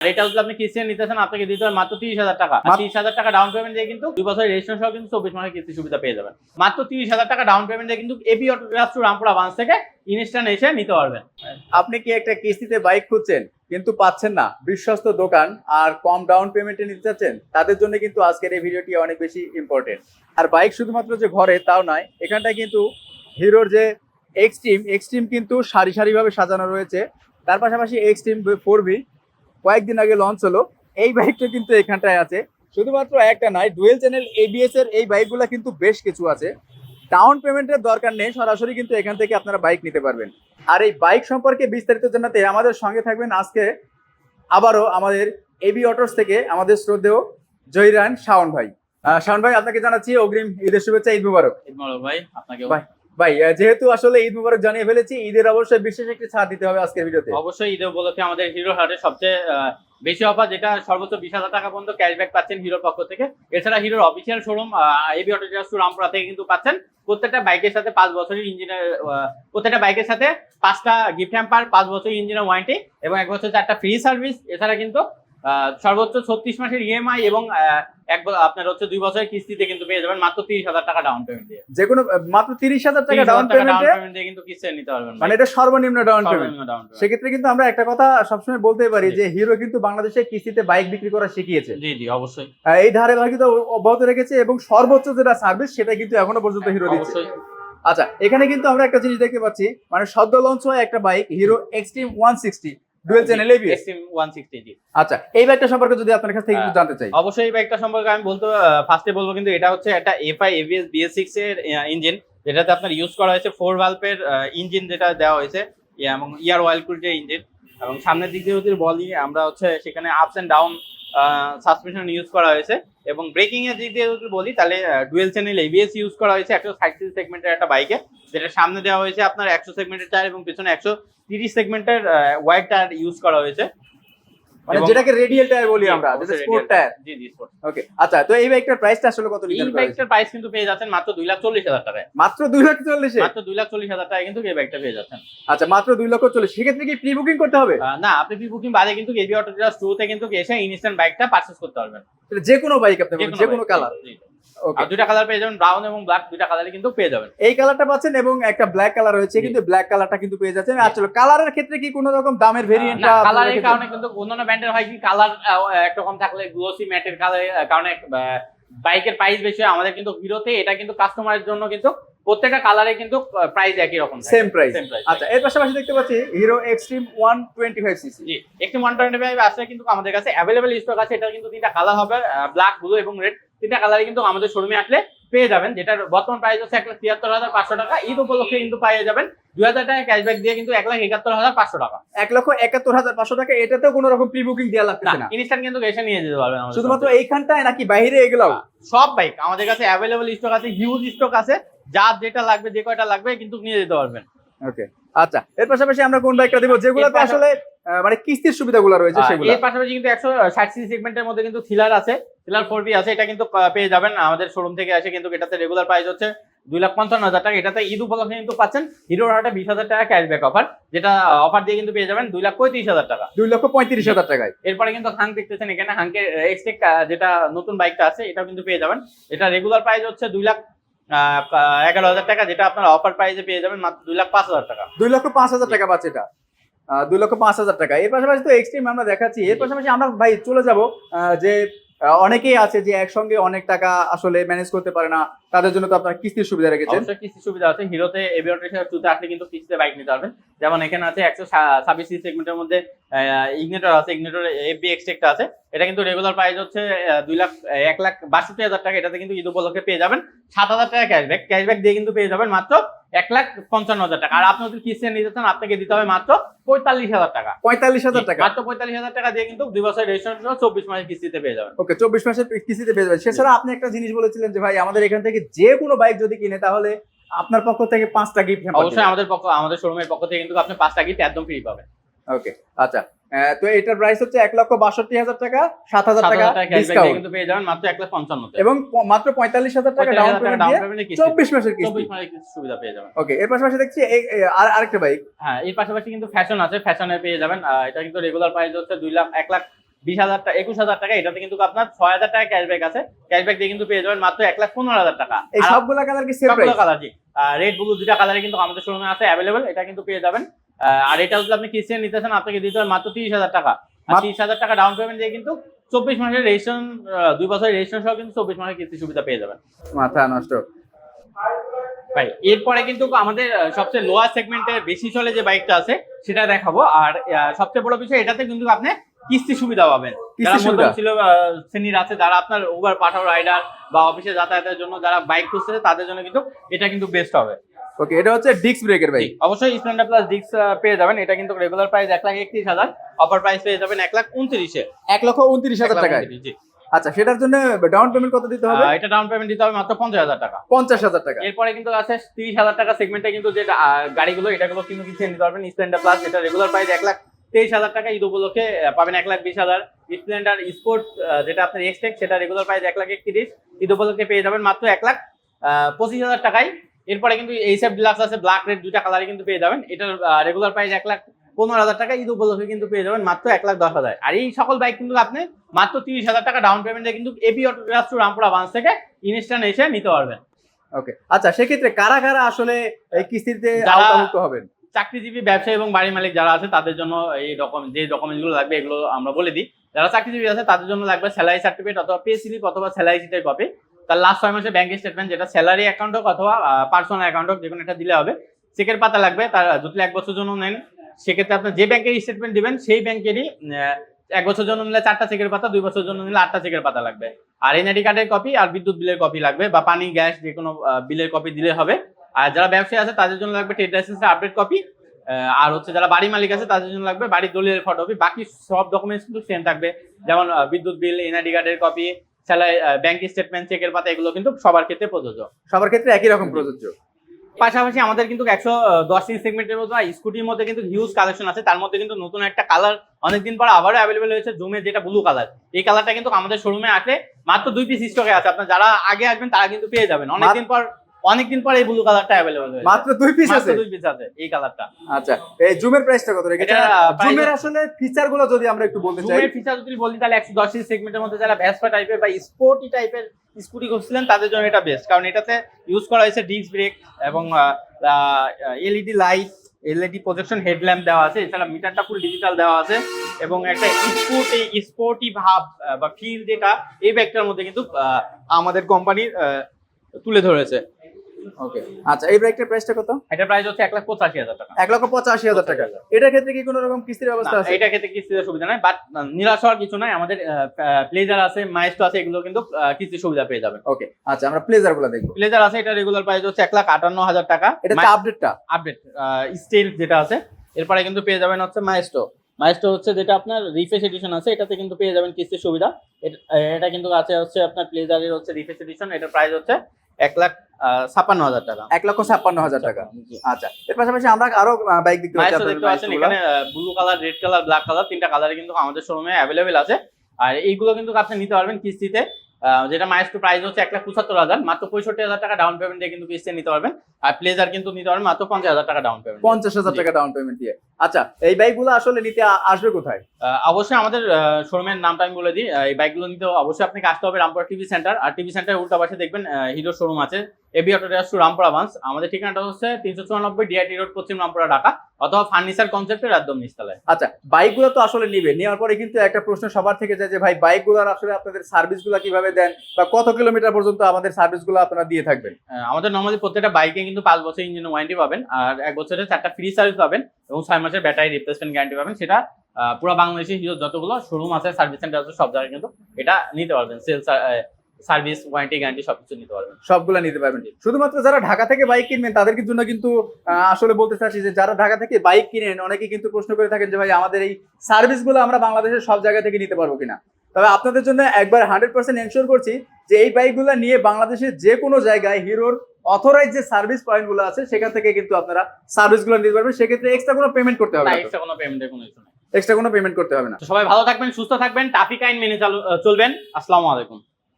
এটা যদি আপনি কিস্তি নিতেছেন আপনাকে দিতে হবে মাত্র তিরিশ হাজার টাকা। তিরিশ হাজার টাকা ডাউন পেমেন্ট দিয়ে কিন্তু দুই বছরের রেজিস্ট্রেশন সহ কিন্তু চব্বিশ মাসের কিস্তি সুবিধা পেয়ে যাবেন। মাত্র তিরিশ হাজার টাকা ডাউন পেমেন্ট দিয়ে কিন্তু এপি অটো টু রামপুরা বাস থেকে ইনস্ট্যান্ট এসে নিতে পারবেন। আপনি কি একটা কিস্তিতে বাইক খুঁজছেন কিন্তু পাচ্ছেন না। বিশ্বস্ত দোকান আর কম ডাউন পেমেন্টে নিতে চাচ্ছেন তাদের জন্য কিন্তু আজকের এই ভিডিওটি অনেক বেশি ইম্পর্টেন্ট আর বাইক শুধুমাত্র যে ঘরে তাও নয় এখানটায় কিন্তু হিরোর যে এক্সট্রিম এক্সট্রিম কিন্তু সারি সারিভাবে সাজানো রয়েছে। তার পাশাপাশি এক্সট্রিম ফোর বি কয়েকদিন আগে লঞ্চ হলো। এই বাইকটা কিন্তু এখানটায় আছে। শুধুমাত্র একটা নয় ডুয়েল চ্যানেল এবিএস এর এই বাইকগুলো কিন্তু বেশ কিছু আছে। ডাউন পেমেন্টের দরকার নেই সরাসরি কিন্তু এখান থেকে আপনারা বাইক নিতে পারবেন। আর এই বাইক সম্পর্কে বিস্তারিত জানাতে আমাদের সঙ্গে থাকবেন আজকে আবারও আমাদের এবি অটোস থেকে আমাদের শ্রদ্ধেয় জহিরান শাওন ভাই। শাওন ভাই আপনাকে জানাচ্ছি অগ্রিম ঈদের শুভেচ্ছা ঈদ মুবারক। ঈদ মোবারক ভাই আপনাকে ভাই। ভাই যেহেতু আসলে ঈদ মুবারক জানিয়ে ফেলেছি ঈদের অবশ্যই বিশেষ একটি ছাড় দিতে হবে আজকের ভিডিওতে। অবশ্যই ঈদ উপলক্ষে আমাদের হিরো হাটে সবচেয়ে বেশি অফার যেটা সর্বোচ্চ বিশ হাজার টাকা পর্যন্ত ক্যাশব্যাক পাচ্ছেন হিরোর পক্ষ থেকে। এছাড়া হিরোর official showroom AB auto to Rampura থেকে কিন্তু পাচ্ছেন। প্রত্যেকটা বাইকের সাথে পাঁচ বছরের ইঞ্জিনের প্রত্যেকটা বাইকের সাথে পাঁচটা গিফট হ্যাম্পার পাঁচ বছরের ইঞ্জিনের ওয়ারেন্টি এবং এক বছর চারটা ফ্রি সার্ভিস এছাড়া কিন্তু সর্বোচ্চ ছত্রিশ মাসের ইএমআই এবং আহ, এক আপনার হচ্ছে দুই বছরের কিস্তিতে কিন্তু পেয়ে যাবেন মাত্র তিরিশ হাজার টাকা ডাউন পেমেন্ট দিয়ে। যে কোনো মাত্র তিরিশ হাজার টাকা ডাউন টাকা ডাউন পেমেন্টে পেমেন্ট দিয়ে কিন্তু কিস্তি নিতে পারবেন মানে এটা সর্বনিম্ন ডাউন পেমেন্ট সেক্ষেত্রে কিন্তু আমরা একটা কথা সবসময় বলতে পারি যে হিরো কিন্তু বাংলাদেশে কিস্তিতে বাইক বিক্রি করা শিখিয়েছে। জি জি অবশ্যই। আহ, এই ধারে অব্যাহত রেখেছে এবং সর্বোচ্চ যেটা সার্ভিস সেটা কিন্তু এখনও পর্যন্ত হিরো দিচ্ছে। আচ্ছা এখানে কিন্তু আমরা একটা জিনিস দেখতে পাচ্ছি মানে সদ্য লঞ্চ হওয়া একটা bike Hero Xtreme one sixty dual channel ABS Xtreme one sixty জি আচ্ছা এই সম্পর্কে যদি আপনার কাছ থেকে একটু। জানতে চাই। অবশ্যই এই সম্পর্কে আমি বলতে ফার্স্টে বলব কিন্তু এটা হচ্ছে একটা এফআই এবিএস বিএস সিক্স এর ইঞ্জিন যেটাতে আপনার ইউজ করা হয়েছে ফোর ভাল্পের ইঞ্জিন যেটা দেওয়া হয়েছে এবং ইয়ার অয়েল কুল যে ইঞ্জিন এবং সামনের দিক দিয়ে যদি বলি আমরা হচ্ছে সেখানে ups and down suspension use করা হয়েছে। এবং ব্রেকিং এর দিক দিয়ে যদি বলি, তাহলে ডুয়েল চ্যানেল এবিএস ইউজ করা হয়েছে একশো ষাট সেগমেন্টের একটা বাইকে যেটা সামনে দেওয়া হয়েছে আপনার একশো সেগমেন্টের টায়ার এবং পিছনে একশো তিরিশ সেগমেন্টের ওয়াইড টায়ার ইউজ করা হয়েছে। মানে যেটাকে রেডিয়াল টায়ার বলি আমরা যেটা sport tyre G G sport okay আচ্ছা তো এই বাইকটার প্রাইসটা আসলে কত লিটার এই বাইকটার প্রাইস কিন্তু পেয়ে যাচ্ছেন মাত্র দুই লাখ চল্লিশ হাজার টাকায়। মাত্র দুই লক্ষ চল্লিশে? মাত্র দুই লাখ চল্লিশ হাজার টাকায় কিন্তু এই বাইকটা পেয়ে যাচ্ছেন। আচ্ছা মাত্র দুই লক্ষ চল্লিশ। সেক্ষেত্রে কি প্রি বুকিং করতে হবে? না আপনি প্রি বুকিং বাদে কিন্তু এবি অটো টুতে কিন্তু এসে ইনস্ট্যান্ট বাইকটা পারচেজ করতে পারবেন। যে কোনো বাইক আপনি যে কোনো কালার আর দুইটা কালার পেয়ে যাবেন ব্রাউন এবং ব্ল্যাক দুইটা কালারই কিন্তু পেয়ে যাবেন। এই কালারটা পাচ্ছেন এবং একটা ব্ল্যাক কালার রয়েছে কিন্তু ব্ল্যাক কালারটা কিন্তু পেয়ে যাচ্ছেন। আর চলো কালারের ক্ষেত্রে কি কোনো রকম দামের ভেরিয়েন্ট কালারের কারণে কিন্তু অন্যান্য ব্র্যান্ডের হয় কি কালার একরকম থাকলে গ্লোসি ম্যাটের কালারের কারণে বাইকের প্রাইস বেশি হয় আমাদের কিন্তু হিরোতে এটা কিন্তু কাস্টমারের জন্য কিন্তু প্রত্যেকটা কালারে কিন্তু প্রাইস একই রকম সেম প্রাইস আচ্ছা এর পাশাপাশি দেখতে পাচ্ছি Hero Xtreme one twenty five CC একটি ওয়ান টোয়েন্টি ফাইভ আসলে কিন্তু আমাদের কাছে অ্যাভেলেবেল স্টক আছে এটা কিন্তু তিনটা কালার হবে ব্ল্যাক ব্লু এবং রেড তিনটা কালারই কিন্তু আমাদের শোরুমে আসলে পেয়ে যাবেন যেটার বর্তমান প্রাইস হচ্ছে এক লাখ তিয়াত্তর হাজার পাঁচশো টাকা। ঈদ উপলক্ষে কিন্তু পেয়ে যাবেন দুই হাজার টাকা ক্যাশব্যাক দিয়ে কিন্তু এক লাখ একাত্তর হাজার পাঁচশো টাকা। এক লক্ষ একাত্তর হাজার পাঁচশো টাকা এটাতেও কোনো রকম প্রি বুকিং দেওয়া না। লাগতেছে না ইনস্ট্যান্ট কিন্তু এসে নিয়ে যেতে পারবেন শুধুমাত্র এইখানটায় নাকি বাইরে এগুলাও? সব বাইক আমাদের কাছে অ্যাভেলেবেল স্টক আছে হিউজ স্টক আছে যার যেটা লাগবে যে কয়টা লাগবে কিন্তু নিয়ে যেতে পারবেন। ওকে আচ্ছা এর পাশাপাশি আমরা কোন বাইকটা দিব? যেগুলোতে আসলে মানে কিস্তির সুবিধাগুলো রয়েছে সেগুলো। এর পাশাপাশি কিন্তু একশো ষাট সি সেগমেন্টের মধ্যে কিন্তু থ্রিলার আছে। থ্রিলার ফোর বি আছে এটা কিন্তু পেয়ে যাবেন। আমাদের শোরুম থেকে আসে কিন্তু এটাতে রেগুলার প্রাইস হচ্ছে দুই লাখ পঞ্চান্ন হাজার টাকা। এটাতে ঈদ উপলক্ষে কিন্তু পাচ্ছেন হিরোর হাটে বিশ হাজার টাকা ক্যাশব্যাক অফার যেটা অফার দিয়ে কিন্তু পেয়ে যাবেন দুই লাখ পঁয়ত্রিশ হাজার টাকা। দুই লক্ষ পঁয়ত্রিশ হাজার টাকায়। এরপরে কিন্তু হাং দেখতেছেন এখানে হাঙ্কের এক্সটেক যেটা নতুন বাইকটা আছে এটাও কিন্তু পেয়ে যাবেন। এটা রেগুলার প্রাইস হচ্ছে দুই লাখ এগারো হাজার টাকা যেটা আপনার অফার প্রাইসে পেয়ে যাবেন মাত্র দুই লাখ পাঁচ হাজার টাকা। দুই লক্ষ পাঁচ হাজার টাকা পাচ্ছে এটা। দুই লক্ষ পাঁচ হাজার টাকা। এর পাশাপাশি তো এক্সট্রিম আমরা দেখাচ্ছি। এর পাশাপাশি আমরা ভাই চলে যাব যে অনেকেই আছে যে একসঙ্গে অনেক টাকা আসলে ম্যানেজ করতে পারে না। তাদের জন্য তো আপনার কিস্তির সুবিধা রেখেছেন। অবশ্যই কিস্তি সুবিধা আছে। হিরোতে এভিওটের টুতে আসলে কিন্তু কিস্তিতে বাইক নিতে পারবেন। যেমন এখানে আছে একশো ছাব্বিশ সেগমেন্টের মধ্যে ইগনেটর আছে ইগনেটর এফবি এক্সটেকটা আছে। এটা কিন্তু রেগুলার প্রাইস হচ্ছে দুই লাখ এক লাখ বাষট্টি হাজার টাকা। এটাতে কিন্তু ঈদ উপলক্ষে পেয়ে যাবেন। সাত হাজার টাকা ক্যাশব্যাক ক্যাশব্যাক দিয়ে কিন্তু পেয়ে যাবেন মাত্র এক লাখ পঞ্চান্ন হাজার টাকা। আর আপনি যদি কিস্তি নিতে চান আপনাকে দিতে হবে মাত্র পঁয়তাল্লিশ হাজার টাকা। পঁয়তাল্লিশ হাজার টাকা? মাত্র পঁয়তাল্লিশ হাজার টাকা দিয়ে কিন্তু দুই বছর রেজিস্ট্রেশন চব্বিশ মাসের কিস্তিতে পেয়ে যাবেন। ওকে চব্বিশ মাসের কিস্তিতে পেয়ে যাবেন। সেছাড়া আপনি একটা জিনিস বলেছিলেন যে ভাই আমাদের এখান থেকে যে কোনো বাইক যদি কিনে তাহলে আপনার পক্ষ থেকে পাঁচটা গিফট অবশ্যই আমাদের পক্ষ আমাদের শোরুমের পক্ষ থেকে কিন্তু আপনি পাঁচটা গিফট একদম ফ্রি পাবেন। ওকে আচ্ছা। তো এটার প্রাইস হচ্ছে এক লক্ষ বাষট্টি হাজার টাকা সাত হাজার সাত টাকা ডিসকাউন্ট কিন্তু পেয়ে যাবেন মাত্র এক লাখ পঞ্চান্ন এবং মাত্র পঁয়তাল্লিশ হাজার টাকা ডাউন পেমেন্ট দিয়ে চব্বিশ মাসের কিস্তি। চব্বিশ মাসের কিস্তি সুবিধা পেয়ে যাবেন। ওকে এর পাশাপাশি দেখছি আর আরেকটা বাইক হ্যাঁ এর পাশাপাশি কিন্তু ফ্যাশন আছে ফ্যাশনে পেয়ে যাবেন। এটা কিন্তু রেগুলার প্রাইস হচ্ছে দুই লাখ এক লাখ বিশ হাজার টাকা একুশ হাজার টাকা এটাতে কিন্তু আপনার ছয় হাজার টাকা ক্যাশব্যাক আছে। ক্যাশব্যাক দিয়ে কিন্তু পেয়ে যাবেন মাত্র এক লাখ পনেরো হাজার টাকা। এই সবগুলা কালার কি সবগুলো কালার জি। রেড ব্লু দুটা কালারে কিন্তু আমাদের শোরুমে আছে অ্যাভেলেবল এটা কিন্তু পেয়ে যাবেন। আর এটা যদি আপনি কিস্তিতে নিতেছেন আপনাকে দিতে হবে মাত্র তিরিশ হাজার টাকা। তিরিশ হাজার টাকা ডাউন পেমেন্ট দিয়ে কিন্তু চব্বিশ মাসের রেজিস্ট্রেশন দুই বছরের রেজিস্ট্রেশন সহ কিন্তু চব্বিশ মাসের কিস্তি সুবিধা পেয়ে যাবেন। মাথা নষ্ট। ভাই এরপরে কিন্তু আমাদের সবচেয়ে লোয়ার সেগমেন্টে বেশি চলে যে বাইকটা আছে সেটা দেখাবো। আর সবচেয়ে বড় বিষয় এটাতে কিন্তু আপনি কিস্তি সুবিধা পাবেন। যারা? মধ্যম ছিল শ্রেণির আছে যারা আপনার উবার পাঠাও রাইডার বা অফিসে যাতায়াতের জন্য যারা বাইক খুঁজতেছে তাদের জন্য কিন্তু এটা কিন্তু বেস্ট হবে। ওকে এটা হচ্ছে ডিস্ক ব্রেকের বাইক অবশ্যই স্প্লেন্ডার প্লাস ডিক্স পেয়ে যাবেন। এটা কিন্তু রেগুলার প্রাইস এক লাখ একত্রিশ হাজার। অফার প্রাইস পেয়ে যাবেন এক লাখ উনত্রিশে। এক লক্ষ উনত্রিশ হাজার টাকায়? আচ্ছা সেটার জন্য ডাউন পেমেন্ট কত দিতে হবে? এটা ডাউন পেমেন্ট দিতে হবে মাত্র পঞ্চাশ হাজার টাকা। পঞ্চাশ হাজার টাকা। এরপরে কিন্তু আছে তিরিশ হাজার টাকা সেগমেন্টে কিন্তু যে গাড়িগুলো এটাগুলো কিন্তু কিনতে নিতে পারবেন। স্প্লেন্ডার প্লাস যেটা রেগুলার প্রাইস এক লাখ তেইশ হাজার টাকা ঈদ উপলক্ষে পাবেন এক লাখ বিশ হাজার। স্প্লেন্ডার স্পোর্ট যেটা আপনার এক্সটেক সেটা রেগুলার প্রাইস এক লাখ একত্রিশ। ঈদ উপলক্ষে পেয়ে যাবেন মাত্র এক লাখ পঁচিশ হাজার টাকায়। এরপরে কিন্তু এইসব ডিলাক্স আছে ব্ল্যাক রেড দুইটা কালারে কিন্তু পেয়ে যাবেন। এটার রেগুলার প্রাইস এক লাখ পনেরো হাজার টাকা ঈদ উপলক্ষে কিন্তু পেয়ে যাবেন মাত্র এক লাখ দশ হাজার। আর এই সকল বাইক কিন্তু আপনি মাত্র তিরিশ হাজার টাকা ডাউন পেমেন্টে কিন্তু AP auto to Rampura branch থেকে ইনস্ট্যান্ট এসে নিতে পারবেন। ওকে আচ্ছা সেক্ষেত্রে কারা কারা আসলে এই কিস্তিতে আওতামুক্ত হবেন? চাকরিজীবী ব্যবসায়ী এবং বাড়ি মালিক যারা আছে, তাদের জন্য এই ডকুমেন্ট যে ডকুমেন্টগুলো লাগবে, এগুলো আমরা বলে দিই। যারা চাকরিজীবী আছে, তাদের জন্য লাগবে স্যালারি সার্টিফিকেট অথবা পে স্লিপ অথবা স্যালারি শিটের কপি তার লাস্ট ছয় মাসের ব্যাংক স্টেটমেন্ট যেটা স্যালারি অ্যাকাউন্ট হোক অথবা পার্সোনাল অ্যাকাউন্ট হোক যে কোনো একটা দিলে হবে। চেকের পাতা লাগবে, তার যদি এক বছর জন্য নেন, সেক্ষেত্রে আপনার যে ব্যাংকের স্টেটমেন্ট দিবেন, সেই ব্যাংকেরই এক বছর জন্য নিলে চারটা চেকের পাতা, দুই বছর জন্য নিলে আটটা চেকের পাতা লাগবে। আর এনআইডি কার্ডের কপি আর বিদ্যুৎ বিলের কপি লাগবে বা পানি গ্যাস যে কোনো বিলের কপি দিলে হবে। আর যারা ব্যবসায়ী আছে তাদের জন্য লাগবে ট্রেড লাইসেন্সের আপডেট কপি আর হচ্ছে যারা বাড়ি মালিক আছে তাদের জন্য লাগবে বাড়ির দলিলের ফটোকপি বাকি সব ডকুমেন্টস কিন্তু সেম থাকবে। যেমন বিদ্যুৎ বিল এনআইডি কার্ডের কপি স্যালারি ব্যাংক স্টেটমেন্ট চেকের পাতা এগুলো কিন্তু সবার ক্ষেত্রে প্রযোজ্য। সবার ক্ষেত্রে একই রকম প্রযোজ্য। পাশাপাশি আমাদের কিন্তু একশো দশ ইঞ্চ সেগমেন্টের মধ্যে স্কুটির মধ্যে কিন্তু হিউজ কালেকশন আছে। তার মধ্যে কিন্তু নতুন একটা কালার অনেকদিন পর আবারও অ্যাভেলেবেল হয়েছে জুমের যেটা ব্লু কালার এই কালারটা কিন্তু আমাদের শোরুমে আসলে মাত্র দুই পিস স্টকে আছে। আপনার যারা আগে আসবেন তারা কিন্তু পেয়ে যাবেন। অনেকদিন পর অনেকদিন পর এই ব্লু কালারটা অ্যাভেলেবেল হয়েছে। মাত্র দুই পিস আছে? দুই পিস আছে এই কালারটা আচ্ছা এই জুমের প্রাইসটা কত? price- জুমের আসলে ফিচারগুলো যদি আমরা একটু বলতে চাই। জুমের ফিচার যদি বলি তাহলে একশো দশ সেগমেন্টের মধ্যে যারা ভ্যাসপা টাইপের বা স্পোর্টি টাইপের স্কুটি করছিলেন তাদের জন্য এটা বেস্ট কারণ এটাতে ইউজ করা হয়েছে ডিস্ক ব্রেক এবং LED light LED projection headlamp দেওয়া আছে। এছাড়া মিটারটা ফুল ডিজিটাল দেওয়া আছে। এবং একটা স্পোর্টি স্পোর্টি ভাব বা ফিল যেটা এই ব্যাগটার মধ্যে কিন্তু আমাদের কোম্পানি তুলে ধরেছে। ওকে আচ্ছা এই ব্রেকটার প্রাইসটা কত? এটা প্রাইস হচ্ছে টাকা। লক্ষ পঁচাশি হাজার টাকা। এটার ক্ষেত্রে কি কোনো রকম কিস্তির ব্যবস্থা আছে? এটা ক্ষেত্রে সুবিধা নাই বাট নিরাশ হওয়ার কিছু নাই। আমাদের প্লেজার আছে মাইস্টো আছে এগুলো কিন্তু কিস্তির সুবিধা পেয়ে যাবেন। ওকে আচ্ছা আমরা প্লেজারগুলো দেখব। প্লেজার আছে এটা রেগুলার প্রাইস হচ্ছে লাখ আটান্ন হাজার টাকা। এটা আপডেটটা আপডেট স্টিল যেটা আছে এরপরে কিন্তু পেয়ে যাবেন হচ্ছে মাইস্টো মাইস্টো হচ্ছে যেটা আপনার রিফ্রেশ এডিশন আছে এটাতে কিন্তু পেয়ে যাবেন কিস্তির সুবিধা। এট- এটা কিন্তু আছে হচ্ছে আপনার প্লেজারের হচ্ছে রিফ্রেশ এডিশন এটার প্রাইস হচ্ছে এক লাখ আহ, ছাপ্পান্ন হাজার টাকা। এক লক্ষ ছাপ্পান্ন হাজার টাকা। আচ্ছা এর পাশাপাশি আমরা আরও বাইক দেখতে পাচ্ছি। এখানে blue colour red colour black colour তিনটা কালারে কিন্তু আমাদের শোরুমে অ্যাভেলেবেল আছে। আর এইগুলো কিন্তু আপনি নিতে পারবেন কিস্তিতে। যেটা মাইস্টু প্রাইস হচ্ছে এক লাখ পঁচাত্তর হাজার। মাত্র পঁয়ষট্টি হাজার টাকা ডাউন পেমেন্ট দিয়ে কিন্তু কিস্তি নিতে পারবেন। আর প্লেজার কিন্তু নিতে পারবেন মাত্র পঞ্চাশ হাজার টাকা ডাউন পেমেন্ট পঞ্চাশ হাজার টাকা ডাউন পেমেন্ট দিয়ে। আচ্ছা এই বাইকগুলো আসলে নিতে আসবে কোথায়? অবশ্যই আমাদের শোরুমের নামটা আমি বলে দিই। এই বাইকগুলো নিতে অবশ্যই আপনাকে আসতে হবে রামপুরা টিভি সেন্টার আর টিভি সেন্টার উল্টা পাশে দেখবেন হিরো শোরুম আছে। AB auto to Rampura branch আমাদের ঠিকানাটা হচ্ছে তিনশো চুরানব্বই ডিআইটি রোড পশ্চিম রামপুরা ঢাকা। অথবা ফার্নিচার কনসেপ্টের একদম নিচতলায়। আচ্ছা বাইকগুলো তো আসলে নিবে। নেওয়ার পরে কিন্তু একটা প্রশ্ন সবার থেকে যায় যে ভাই বাইকগুলোর আসলে আপনাদের সার্ভিসগুলো কীভাবে দেন? বা কত কিলোমিটার পর্যন্ত আমাদের সার্ভিসগুলো আপনারা দিয়ে থাকবেন? আমাদের নর্মালি প্রত্যেকটা বাইকে কিন্তু পাঁচ বছর ইঞ্জিন ওয়ারেন্টি পাবেন। আর এক বছরের চারটা ফ্রি সার্ভিস পাবেন এবং ছয় মাসের ব্যাটারি রিপ্লেসমেন্ট গ্যারান্টি পাবেন। সেটা পুরো বাংলাদেশে হিরো যতগুলো শোরুম আছে সার্ভিস সেন্টার আছে সব জায়গায় কিন্তু এটা নিতে পারবেন। সেল সার্ভিস ওয়ারেন্টি গ্যারান্টি সবকিছু নিতে পারবেন। সবগুলো নিতে পারবেন। শুধুমাত্র যারা ঢাকা থেকে বাইক কিনবেন তাদের জন্য কিন্তু আসলে বলতে চাচ্ছি যে যারা ঢাকা থেকে বাইক কিনেন অনেকে কিন্তু প্রশ্ন করে থাকেন যে ভাই আমাদের এই সার্ভিসগুলো আমরা বাংলাদেশের সব জায়গা থেকে নিতে পারব কিনা? তবে আপনাদের জন্য একবার হান্ড্রেড পার্সেন্ট এনশোর করছি যে এই বাইকগুলো নিয়ে বাংলাদেশের যে কোনো জায়গায় হিরোর অথরাইজ যে সার্ভিস পয়েন্টগুলো আছে সেখান থেকে কিন্তু আপনারা সার্ভিসগুলো নিতে পারবেন। সেক্ষেত্রে এক্সট্রা কোনো পেমেন্ট করতে হবে এক্সট্রা কোনো পেমেন্টের কোনো এক্সট্রা কোনো পেমেন্ট করতে হবে না। সবাই ভালো থাকবেন সুস্থ থাকবেন ট্রাফিক আইন মেনে চালু- চলবেন। আসসালামু আলাইকুম।